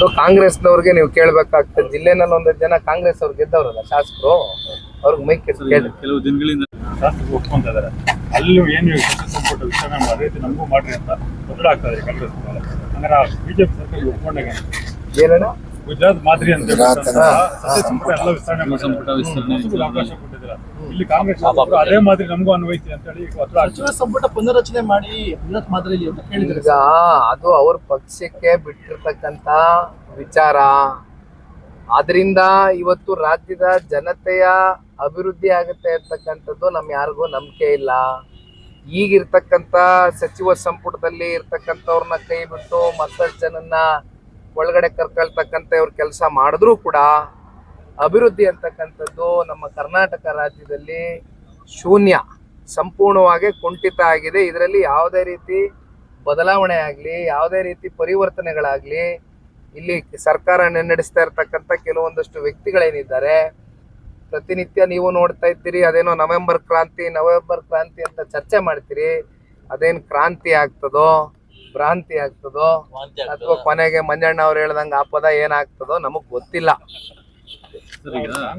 ಅದು ಕಾಂಗ್ರೆಸ್ನವ್ರಿಗೆ ನೀವು ಕೇಳ್ಬೇಕಾಗ್ತದೆ. ಜಿಲ್ಲೆನಲ್ಲಿ ಒಂದಷ್ಟು ಜನ ಕಾಂಗ್ರೆಸ್ ಅವ್ರು ಗೆದ್ದವ್ರಲ್ಲ ಶಾಸಕರು? ಅವ್ರಿಗೆ ಮೈಕ್ ಕೇಳಿ ಕೆಲವು ದಿನಗಳಿಂದ ಶಾಸಕರು ಒಪ್ಕೊಂತ ಇದಾರೆ ಅಲ್ಲೂ ಏನು ಸಂಪುಟ ವಿಸ್ತರಣೆ ಮಾಡಿ ರೀತಿ ನಮಗೂ ಮಾಡ್ರಿ ಅಂತ ಒತ್ತಡ ಆಗ್ತಾ ಇದೆ ಕಾಂಗ್ರೆಸ್. ಹಂಗಾರೆ ಬಿಜೆಪಿ ಸರ್ಕಾರ ಒಪ್ಕೊಂಡಾಗ ಏನಣ್ಣ? ಗುಜರಾತ್ ಮಾದರಿ ಅಂತ ಸಂಪುಟ ಎಲ್ಲ ವಿಸ್ತರಣೆ ಮಾಡಿದ್ದಾರೆ. ಸಂಪುಟ ವಿಸ್ತರಣೆ ಅವಕಾಶ ಇಲ್ಲಿ ಕಾಂಗ್ರೆಸ್ ಅದೇ ಮಾದರಿ ನಮಗೂ ಅನ್ವಯಿಸಿ ಅಂತ ಹೇಳಿ. ಸಚಿವ ಸಂಪುಟ ಪುನರಚನೆ ಮಾಡಿ ಉನ್ನತ ಮಾದರಿಯಲ್ಲಿ ಅಂತ ಕೇಳಿದ್ರೆ. ಈಗ ಅದು ಅವ್ರ ಪಕ್ಷಕ್ಕೆ ಬಿಟ್ಟಿರ್ತಕ್ಕಂಥ ವಿಚಾರ. ಆದ್ರಿಂದ ಇವತ್ತು ರಾಜ್ಯದ ಜನತೆಯ ಅಭಿವೃದ್ಧಿ ಆಗುತ್ತೆ ಅಂತಕ್ಕಂಥದ್ದು ನಮ್ ಯಾರಿಗೂ ನಂಬಿಕೆ ಇಲ್ಲ. ಈಗಿರ್ತಕ್ಕಂಥ ಸಚಿವ ಸಂಪುಟದಲ್ಲಿ ಇರ್ತಕ್ಕಂಥವ್ರನ್ನ ಕೈ ಬಿಟ್ಟು ಮತ್ತಷ್ಟು ಜನನ್ನ ಒಳಗಡೆ ಕರ್ಕೊಳ್ತಕ್ಕಂಥ ಇವ್ರ ಕೆಲಸ ಮಾಡಿದ್ರೂ ಕೂಡ ಅಭಿವೃದ್ಧಿ ಅಂತಕ್ಕಂಥದ್ದು ನಮ್ಮ ಕರ್ನಾಟಕ ರಾಜ್ಯದಲ್ಲಿ ಶೂನ್ಯ ಸಂಪೂರ್ಣವಾಗಿ ಕುಂಠಿತ ಆಗಿದೆ. ಇದರಲ್ಲಿ ಯಾವುದೇ ರೀತಿ ಬದಲಾವಣೆ ಆಗಲಿ ಯಾವುದೇ ರೀತಿ ಪರಿವರ್ತನೆಗಳಾಗಲಿ ಇಲ್ಲಿ ಸರ್ಕಾರ ನಡೆಸ್ತಾ ಇರತಕ್ಕಂಥ ಕೆಲವೊಂದಷ್ಟು ವ್ಯಕ್ತಿಗಳೇನಿದ್ದಾರೆ ಪ್ರತಿನಿತ್ಯ ನೀವು ನೋಡ್ತಾ ಇದ್ದೀರಿ ಅದೇನೋ ನವೆಂಬರ್ ಕ್ರಾಂತಿ ನವೆಂಬರ್ ಕ್ರಾಂತಿ ಅಂತ ಚರ್ಚೆ ಮಾಡ್ತೀರಿ ಅದೇನು ಕ್ರಾಂತಿ ಆಗ್ತದೋ ಭ್ರಾಂತಿ ಆಗ್ತದೋ ಅಥವಾ ಕೊನೆಗೆ ಮಂಜಣ್ಣ ಅವ್ರು ಹೇಳ್ದಂಗೆ ಆ ಪದ ಏನಾಗ್ತದೋ ನಮಗ್ ಗೊತ್ತಿಲ್ಲ. 对呀